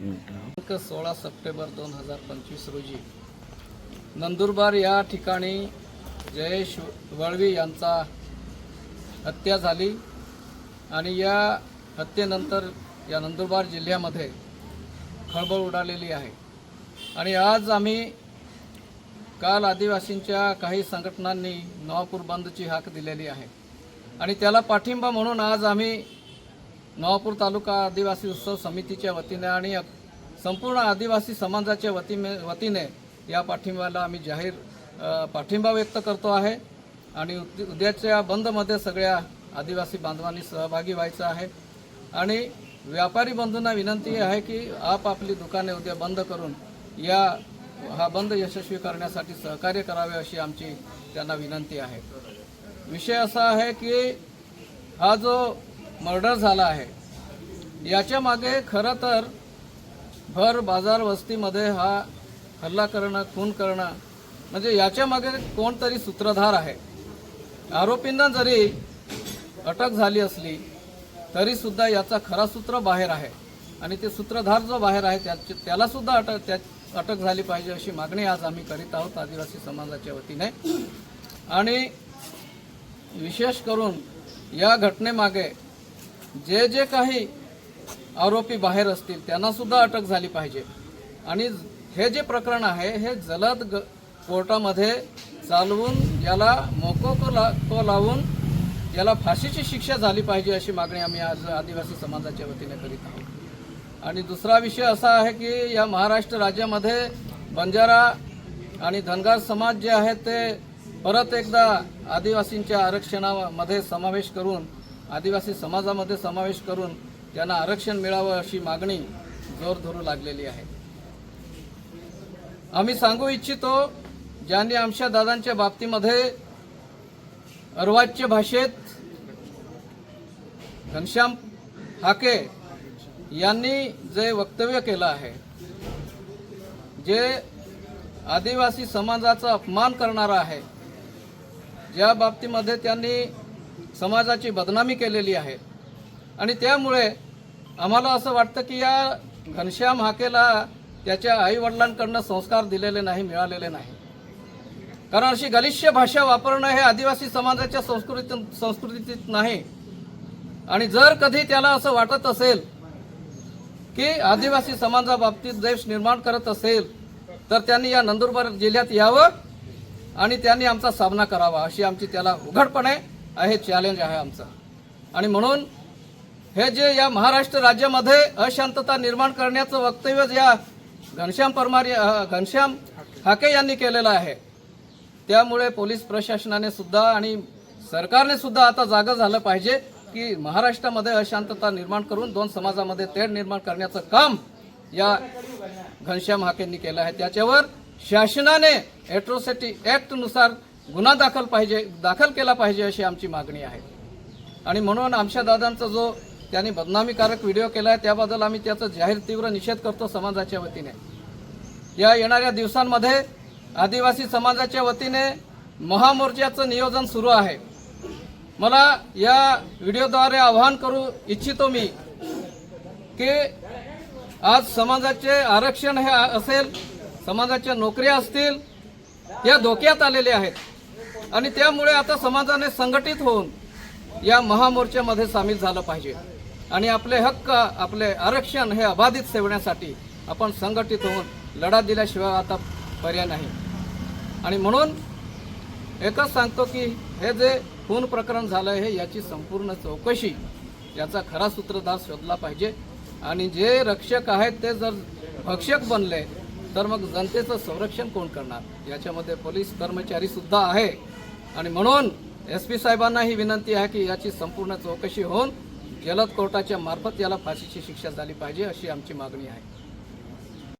दिनांक सोळा सप्टेंबर दोन हजार पंचवीस रोजी नंदुरबार या ठिकाणी जयेश वळवी यांचा हत्या झाली आणि या हत्येनंतर या नंदुरबार जिल्ह्यामध्ये खळबळ उडालेली आहे. आणि आज आम्ही काल आदिवासींच्या काही संघटनांनी नवापूर बंदची हाक दिलेली आहे. आणि त्याला पाठिंबा म्हणून आज आम्ही नवापूर तालुका आदिवासी उत्सव समितीच्या वतीने आणि संपूर्ण आदिवासी समाजाच्या वतीने वतीने या पाठिंब्याला आम्ही जाहीर पाठिंबा व्यक्त करतो आहे. आणि उद्याच्या बंदमध्ये सगळ्या आदिवासी बांधवांनी सहभागी व्हायचं आहे. आणि व्यापारी बंधूंना विनंती आहे की आपापली दुकाने उद्या बंद करून या हा बंद यशस्वी करण्यासाठी सहकार्य करावे अशी आमची त्यांना विनंती आहे. विषय असा आहे की हा जो मर्डर झाला आहे. याच्या मागे खरं तर भर बाजार वस्तीमध्ये हा हल्ला करणं खून करणं म्हणजे याच्यामागे कोणतरी सूत्रधार आहे. आरोपींना जरी अटक झाली असली तरीसुद्धा याचा खरा सूत्र बाहेर आहे. आणि ते सूत्रधार जो बाहेर आहे त्याची त्यालासुद्धा अटक त्या अटक झाली पाहिजे अशी मागणी आज आम्ही करीत आहोत आदिवासी समाजाच्या वतीने. आणि विशेष करून या घटनेमागे जे जे काही आरोपी बाहेर असतील त्यांना सुद्धा अटक झाली पाहिजे. आणि हे जे प्रकरण आहे हे जलद ग कोर्टामध्ये चालवून याला मोकोको ला तो लावून याला फाशीची शिक्षा झाली पाहिजे अशी मागणी आम्ही आज आदिवासी समाजाच्या वतीने करीत आहोत. आणि दुसरा विषय असा आहे की या महाराष्ट्र राज्यामध्ये बंजारा आणि धनगार समाज जे आहेत ते परत एकदा आदिवासींच्या आरक्षणामध्ये समावेश करून आदिवासी समाजामध्ये समावेश करून त्यांना आरक्षण मिळावं अशी मागणी जोर धरू लागलेली आहे. आम्ही सांगू इच्छितो ज्यांनी आमच्या दादांच्या बाबतीमध्ये अर्वाच्य भाषेत घनश्याम हाके यांनी जे वक्तव्य केलं आहे जे आदिवासी समाजाचा अपमान करणारा आहे ज्या बाबतीमध्ये त्यांनी समाजाची बदनामी केलेली आहे. आणि त्यामुळे आम्हाला असं वाटतं की या घनश्याम हाकेला त्याच्या आईवडिलांकडनं संस्कार दिलेले नाही मिळालेले नाही. कारण अशी गलिच्छ भाषा वापरणं हे आदिवासी समाजाच्या संस्कृतीत संस्कृतीत नाही. आणि जर कधी त्याला असं वाटत असेल की आदिवासी समाजाबाबतीत देश निर्माण करत असेल तर त्यांनी या नंदुरबार जिल्ह्यात यावं आणि त्यांनी आमचा सामना करावा अशी आमची त्याला उघडपणे आहे चॅलेंज आहे आमचं. आणि म्हणून हे जे या महाराष्ट्र राज्यामध्ये अशांतता निर्माण करण्याचं वक्तव्य या घनश्याम परमार घनश्याम हाके यांनी केलेलं आहे त्यामुळे पोलीस प्रशासनाने सुद्धा आणि सरकारने सुद्धा आता जागं झालं पाहिजे की महाराष्ट्रामध्ये अशांतता निर्माण करून दोन समाजामध्ये तेढ निर्माण करण्याचं काम या घनश्याम हाकेंनी केलं आहे. त्याच्यावर शासनाने एट्रोसिटी ॲक्टनुसार गुन्हा दाखल पाहिजे दाखल केला पाहिजे अशी आमची मागणी आहे. आणि म्हणून आमच्या दादांचा जो त्यांनी बदनामीकारक व्हिडिओ केला आहे त्याबद्दल आम्ही त्याचा जाहीर तीव्र निषेध करतो समाजाच्या वतीने. या येणाऱ्या दिवसांमध्ये आदिवासी समाजाच्या वतीने महामोर्चाचं नियोजन सुरू आहे. मला या व्हिडिओद्वारे आवाहन करू इच्छितो मी की आज समाजाचे आरक्षण हे असेल समाजाच्या नोकऱ्या असतील या धोक्यात आलेल्या आहेत. आणि त्यामुळे आता समाजाने संघटित होऊन या महामोर्चामध्ये सामील झालं पाहिजे. आणि आपले हक्क आपले आरक्षण हे अबाधित ठेवण्यासाठी आपण संघटित होऊन लढा दिल्याशिवाय आता पर्याय नाही. आणि म्हणून एकच सांगतो की हे जे खून प्रकरण झालं आहे याची संपूर्ण चौकशी याचा खरा सूत्रधार शोधला पाहिजे. आणि जे रक्षक आहेत ते जर भक्षक बनले तर मग जनतेचं संरक्षण कोण करणार? याच्यामध्ये पोलीस कर्मचारीसुद्धा आहे. आणि म्हणून एस पी साहेबांना ही विनंती आहे की याची संपूर्ण चौकशी होऊन जलद कोर्टाच्या मार्फत याला फाशीची शिक्षा झाली पाहिजे अशी आमची मागणी आहे.